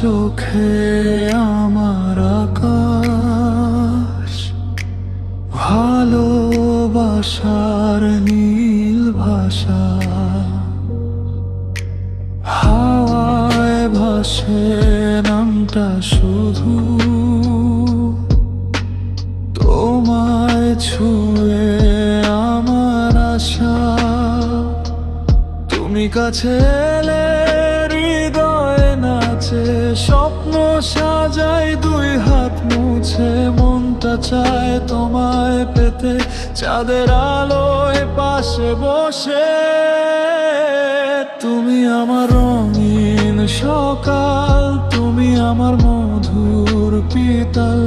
চোখে আমার আকাশ, ভালোবাসার নীল ভাষা, হাওয়ায় ভাসে নামটা শুধু তোমায় ছুঁয়ে আমার আশা। তুমি কাছে এলে হৃদয় নাচে, স্বপ্ন সাজাই দুই হাত মুছে, মনটা চায় তোমায় পেতে। চাঁদের আলোয় পাশে বসে, তুমি আমার রঙিন সকাল, তুমি আমার মধুর পিতাল।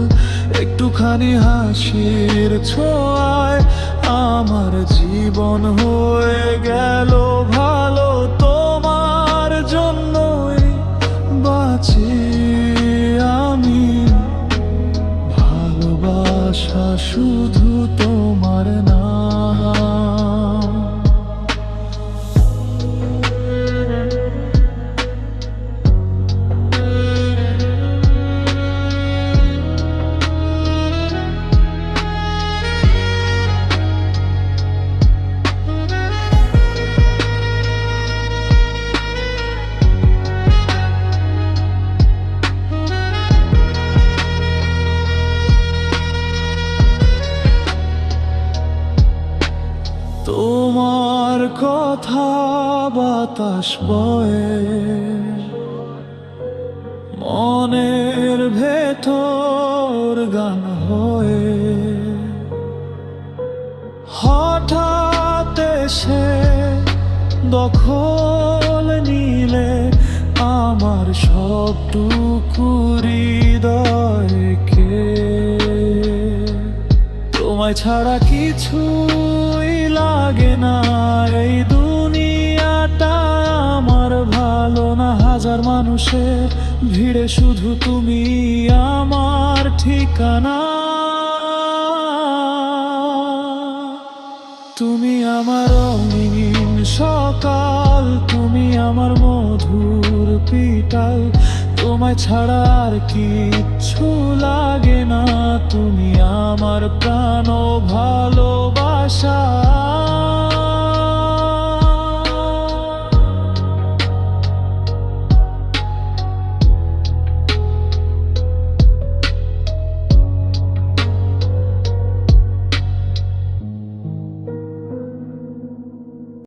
একটুখানি হাসির ছোঁয়ায় আমার জীবন হয়ে গেল। শুধু তোমার কথা বাতাস বয়ে। মনের ভেতর গান হয়ে। হঠাৎ সে দখল নিলে আমার সবটুকু হৃদয়কে তোমায় ছাড়া কিছুই লাগে না এই দুনিয়াটা আমার ভালো না। হাজার মানুষের ভিড়ে শুধু তুমি আমার ঠিকানা। তুমি আমার রঙিন সকাল, তুমি আমার মধুর পিটাল। তোমায় ছাড়া আর কিচ্ছু লাগে না। তুমি আমার প্রাণ ভালোবাসা।